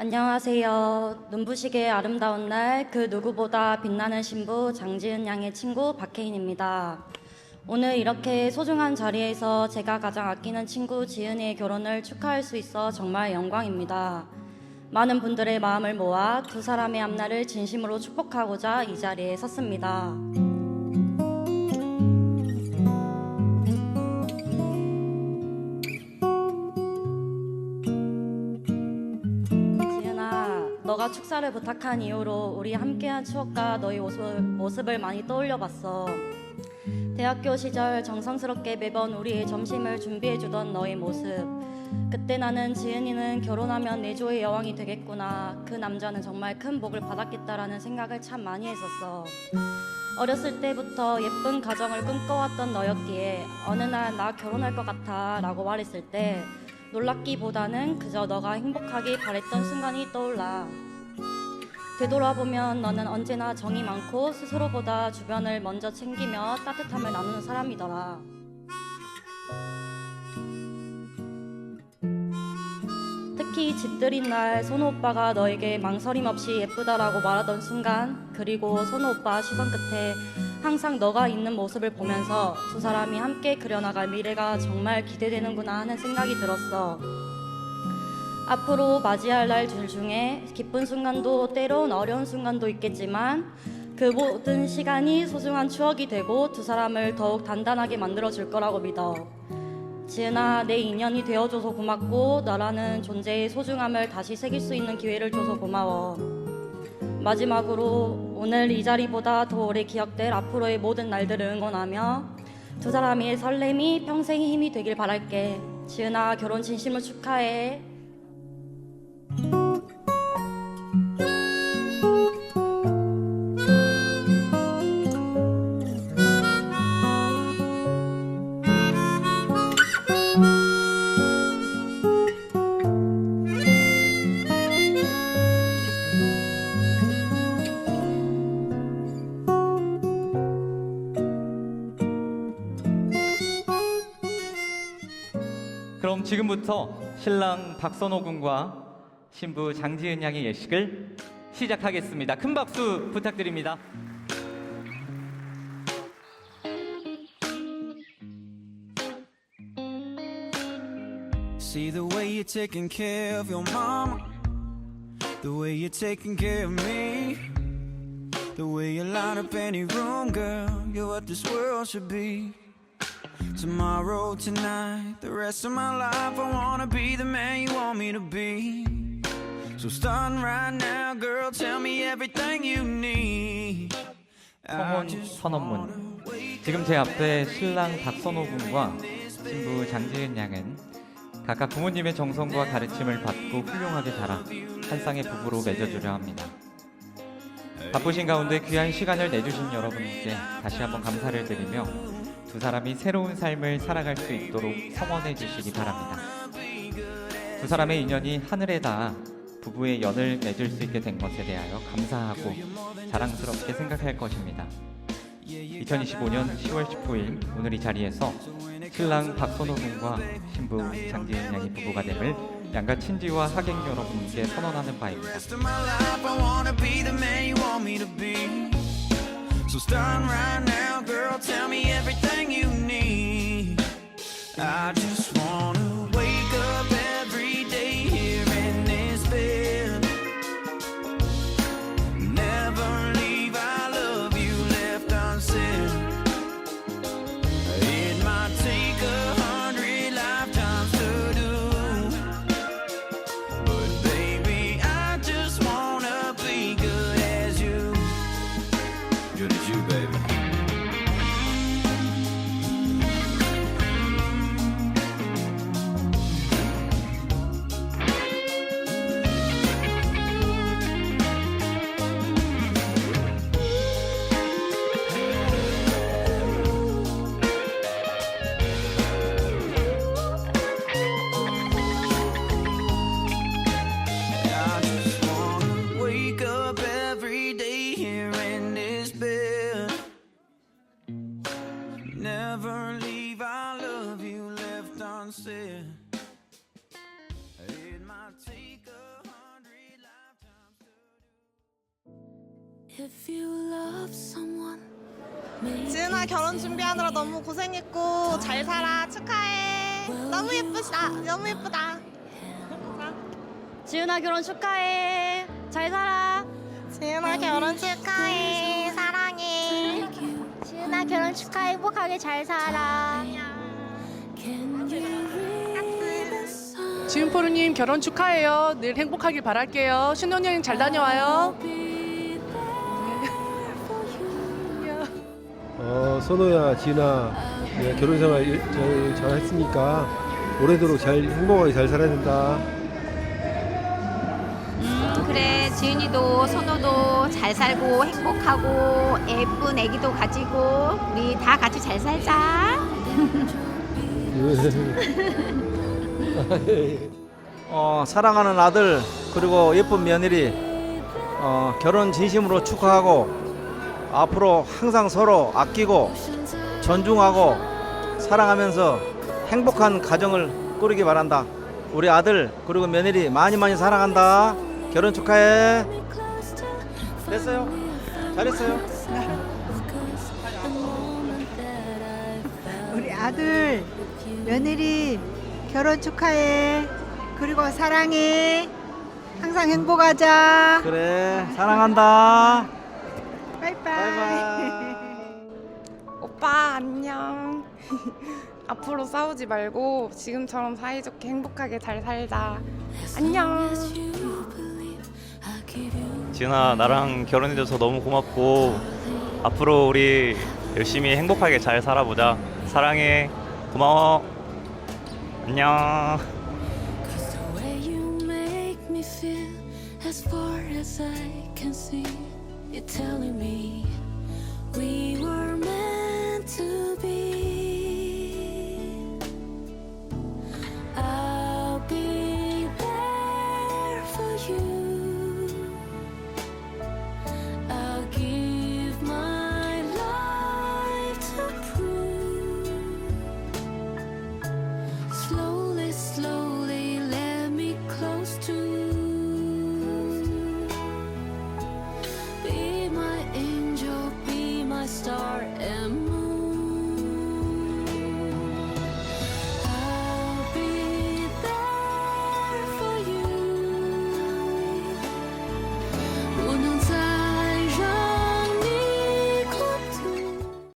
안녕하세요. 눈부시게 아름다운 날 그 누구보다 빛나는 신부 장지은 양의 친구 박혜인입니다. 오늘 이렇게 소중한 자리에서 제가 가장 아끼는 친구 지은이의 결혼을 축하할 수 있어 정말 영광입니다. 많은 분들의 마음을 모아 두 사람의 앞날을 진심으로 축복하고자 이 자리에 섰습니다. 너가 축사를 부탁한 이후로 우리 함께한 추억과 너의 모습, 모습을 많이 떠올려봤어. 대학교 시절 정성스럽게 매번 우리의 점심을 준비해주던 너의 모습. 그때 나는 지은이는 결혼하면 내조의 여왕이 되겠구나. 그 남자는 정말 큰 복을 받았겠다라는 생각을 참 많이 했었어. 어렸을 때부터 예쁜 가정을 꿈꿔왔던 너였기에 어느 날 나 결혼할 것 같아 라고 말했을 때 놀랍기보다는 그저 너가 행복하길 바랬던 순간이 떠올라. 되돌아보면 너는 언제나 정이 많고 스스로보다 주변을 먼저 챙기며 따뜻함을 나누는 사람이더라. 특히 집들인 날 선우 오빠가 너에게 망설임 없이 예쁘다라고 말하던 순간 그리고 선우 오빠 시선 끝에 항상 너가 있는 모습을 보면서 두 사람이 함께 그려나갈 미래가 정말 기대되는구나 하는 생각이 들었어. 앞으로 맞이할 날들 중에 기쁜 순간도 때론 어려운 순간도 있겠지만 그 모든 시간이 소중한 추억이 되고 두 사람을 더욱 단단하게 만들어 줄 거라고 믿어. 지은아, 내 인연이 되어줘서 고맙고 너라는 존재의 소중함을 다시 새길 수 있는 기회를 줘서 고마워. 마지막으로 오늘 이 자리보다 더 오래 기억될 앞으로의 모든 날들을 응원하며 두 사람의 설렘이 평생의 힘이 되길 바랄게. 지은아, 결혼 진심으로 축하해. 지금부터 신랑 박선호 군과 신부 장지은 양의 예식을 시작하겠습니다. 큰 박수 부탁드립니다. Tomorrow, tonight, the rest of my life, I wanna be the man you want me to be. So starting right now, girl, tell me everything you need. I 성혼 just 선언문. wanna wake 지금 제 앞에 신랑 박선호 군과 신부 장지은 양은 각각 부모님의 정성과 가르침을 받고 훌륭하게 자라 한 쌍의 부부로 맺어주려 합니다. 바쁘신 가운데 귀한 시간을 내주신 여러분께 다시 한번 감사를 드리며 두 사람이 새로운 삶을 살아갈 수 있도록 성원해 주시기 바랍니다. 두 사람의 인연이 하늘에 닿아 부부의 연을 맺을 수 있게 된 것에 대하여 감사하고 자랑스럽게 생각할 것입니다. 2025년 10월 19일 오늘 이 자리에서 신랑 박선호 군과 신부 장지은 양이 부부가 됨을 양가 친지와 하객 여러분께 선언하는 바입니다. Girl, tell me everything you need. I just wanna 음. 지은아 결혼 준비하느라 너무 고생했고 잘 살아. 축하해. 너무 예쁘다. 너무 예쁘다. 지은아 결혼 축하해. 잘 살아. 지은아 결혼 축하해. 사랑해. 지은아 결혼 축하해. 행복하게 잘 살아. 지은 포르님 결혼 축하해요. 늘 행복하길 바랄게요. 신혼여행 잘 다녀와요. 어, 선호야, 진아, 내가 결혼 생활 일- 잘, 잘 했으니까 오래도록 잘 행복하게 잘 살아야 된다. 음, 그래 지은이도 선호도 잘 살고 행복하고 예쁜 애기도 가지고 우리 다 같이 잘 살자. 어, 사랑하는 아들 그리고 예쁜 며느리 어, 결혼 진심으로 축하하고 앞으로 항상 서로 아끼고 존중하고 사랑하면서 행복한 가정을 꾸리기 바란다. 우리 아들 그리고 며느리 많이 많이 사랑한다. 결혼 축하해. 됐어요? 잘했어요. 우리 아들, 며느리 결혼 축하해. 그리고 사랑해. 항상 행복하자. 그래 사랑한다. 바이바이. 오빠 안녕 앞으로 싸우지 말고 지금처럼 사이좋게 행복하게 잘 살자 안녕 지은아 나랑 결혼해줘서 너무 고맙고 앞으로 우리 열심히 행복하게 잘 살아보자 사랑해 고마워 안녕 as far as I can see, you're telling me we were meant to be.